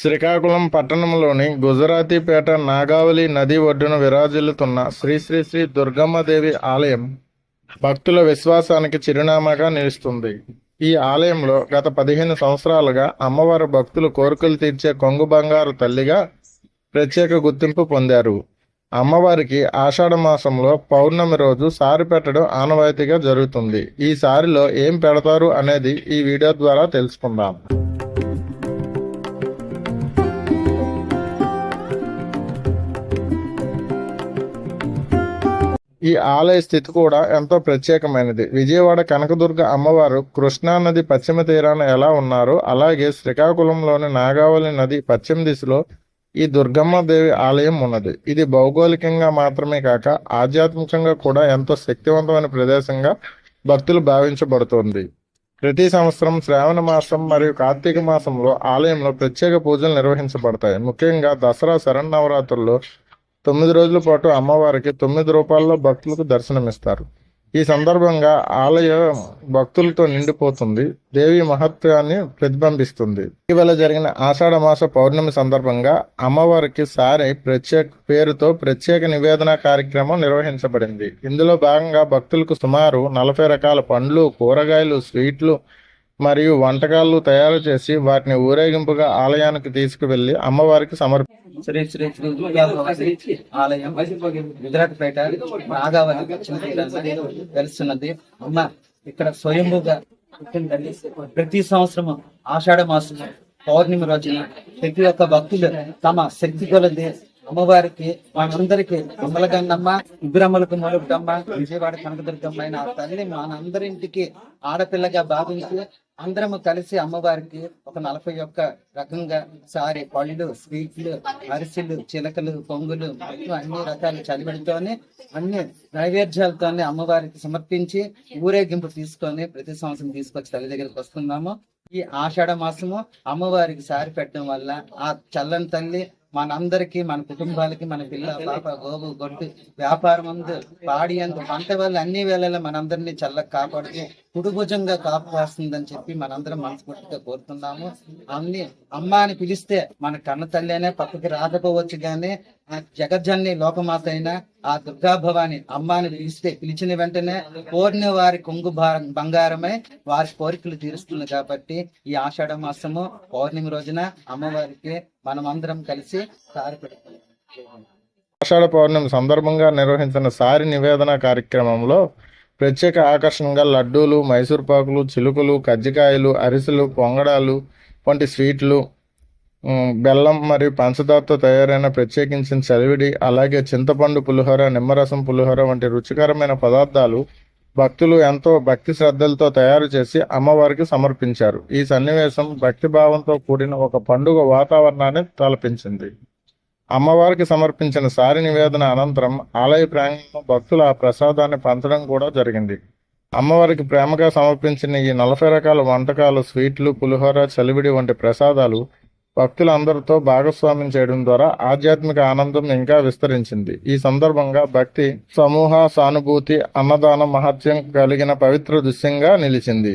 శ్రీకాకుళం పట్టణంలోని గుజరాతీపేట నాగావళి నది ఒడ్డున విరాజిల్లుతున్న శ్రీ శ్రీ శ్రీ దుర్గమ్మదేవి ఆలయం భక్తుల విశ్వాసానికి చిరునామాగా నిలుస్తుంది. ఈ ఆలయంలో గత పదిహేను సంవత్సరాలుగా అమ్మవారు భక్తులు కోరికలు తీర్చే కొంగు బంగారు తల్లిగా ప్రత్యేక గుర్తింపు పొందారు. అమ్మవారికి ఆషాఢ మాసంలో పౌర్ణమి రోజు సారి పెట్టడం ఆనవాయితీగా జరుగుతుంది. ఈ సారిలో ఏం పెడతారు అనేది ఈ వీడియో ద్వారా తెలుసుకుందాం. ఈ ఆలయ స్థితి కూడా ఎంతో ప్రత్యేకమైనది. విజయవాడ కనకదుర్గ అమ్మవారు కృష్ణా నది పశ్చిమ తీరాన ఎలా ఉన్నారో అలాగే శ్రీకాకుళంలోని నాగావళి నది పశ్చిమ దిశలో ఈ దుర్గమ్మ దేవి ఆలయం ఉన్నది. ఇది భౌగోళికంగా మాత్రమే కాక ఆధ్యాత్మికంగా కూడా ఎంతో శక్తివంతమైన ప్రదేశంగా భక్తులు భావించబడుతోంది. ప్రతి సంవత్సరం శ్రావణ మాసం మరియు కార్తీక మాసంలో ఆలయంలో ప్రత్యేక పూజలు నిర్వహించబడతాయి. ముఖ్యంగా దసరా శరణ్ నవరాత్రుల్లో తొమ్మిది రోజుల పాటు అమ్మవారికి తొమ్మిది రూపాయల్లో భక్తులకు దర్శనమిస్తారు. ఈ సందర్భంగా ఆలయం భక్తులతో నిండిపోతుంది. దేవి మహత్వాన్ని ప్రతిబింబిస్తుంది. ఇటీవల జరిగిన ఆషాఢ మాస పౌర్ణమి సందర్భంగా అమ్మవారికి సారి ప్రత్యేక పేరుతో ప్రత్యేక నివేదన కార్యక్రమం నిర్వహించబడింది. ఇందులో భాగంగా భక్తులకు సుమారు నలభై రకాల పండ్లు కూరగాయలు స్వీట్లు మరియు వంటకాలు తయారు చేసి వాటిని ఊరేగింపుగా ఆలయానికి తీసుకువెళ్ళి అమ్మవారికి సమర్పి శ్రీ శ్రీ శ్రీ దుర్గాభవాని ఆలయం గుజరాత్ నాగావళి అమ్మ ఇక్కడ స్వయంభూగా పుట్టిందండి. ప్రతి సంవత్సరం ఆషాఢ మాసం పౌర్ణమి రోజున ప్రతి ఒక్క భక్తులు తమ శక్తి కొలది అమ్మవారికి మనందరికి అమ్మలగన్నమ్మ ఇబ్రమ్మలకు మొలకమ్మ విజయవాడ కనకదుర్గమ్మ అయిన తల్లి మనందరింటికి ఆడపిల్లగా భావించి అందరము కలిసి అమ్మవారికి ఒక నలభై ఒక్క రకంగా సారి పళ్ళు స్వీట్లు అరిసెలు చిలకలు పొంగులు అన్ని రకాల చలివిడితోనే అన్ని నైవేద్యాలతోనే అమ్మవారికి సమర్పించి ఊరేగింపు తీసుకొని ప్రతి సంవత్సరం తీసుకొచ్చి తల్లి దగ్గరికి వస్తున్నాము. ఈ ఆషాఢ మాసము అమ్మవారికి సారి పెట్టడం వల్ల ఆ చల్లని తల్లి మనందరికి మన కుటుంబాలకి మన పిల్ల పాప గోగు గొడ్డు వ్యాపారం అందు పాడి అందు పంట వల్ల అన్ని వేళలా మనందరినీ చల్లగా కాపాడుతూ కుడుభుజంగా కాపాస్తుందని చెప్పి మనందరం మనస్ఫూర్తిగా కోరుతున్నాము. అన్ని అమ్మ అని పిలిస్తే మన కన్న తల్లి అయినా పక్కకి రాకపోవచ్చు కానీ ఆ జగజ్జన్ని లోకమాత అయినా ఆ దుర్గాభవాని అమ్మాని అమ్మ అని పిలిస్తే పిలిచిన వెంటనే కోరిన వారి కొంగు బంగారమై వారి కోరికలు తీరుస్తుంది కాబట్టి ఈ ఆషాఢ మాసము పౌర్ణమి రోజున అమ్మవారికి మనమందరం కలిసి సారి పెడతాం ఆషాఢ పౌర్ణమి సందర్భంగా నిర్వహించిన సారి నివేదన కార్యక్రమంలో ప్రత్యేక ఆకర్షణగా లడ్డూలు మైసూర్ పాకులు చిలుకలు కజ్జికాయలు అరిసెలు పొంగడాలు వంటి స్వీట్లు బెల్లం మరియు పంచదారతో తయారైన ప్రత్యేకించిన చలివిడి అలాగే చింతపండు పులిహోర నిమ్మరసం పులిహోర వంటి రుచికరమైన పదార్థాలు భక్తులు ఎంతో భక్తి శ్రద్ధలతో తయారు చేసి అమ్మవారికి సమర్పించారు. ఈ సన్నివేశం భక్తి భావంతో కూడిన ఒక పండుగ వాతావరణాన్ని తలపించింది. అమ్మవారికి సమర్పించిన సారి నివేదన అనంతరం ఆలయ ప్రాంగణంలో భక్తులు ఆ ప్రసాదాన్ని పంచడం కూడా జరిగింది. అమ్మవారికి ప్రేమగా సమర్పించిన ఈ నలభై రకాల వంటకాలు స్వీట్లు పులిహోర చలివిడి వంటి ప్రసాదాలు భక్తులందరితో భాగస్వామ్యం చేయడం ద్వారా ఆధ్యాత్మిక ఆనందం ఇంకా విస్తరించింది. ఈ సందర్భంగా భక్తి సమూహ సానుభూతి అన్నదాన మహత్యం కలిగిన పవిత్ర దృశ్యంగా నిలిచింది.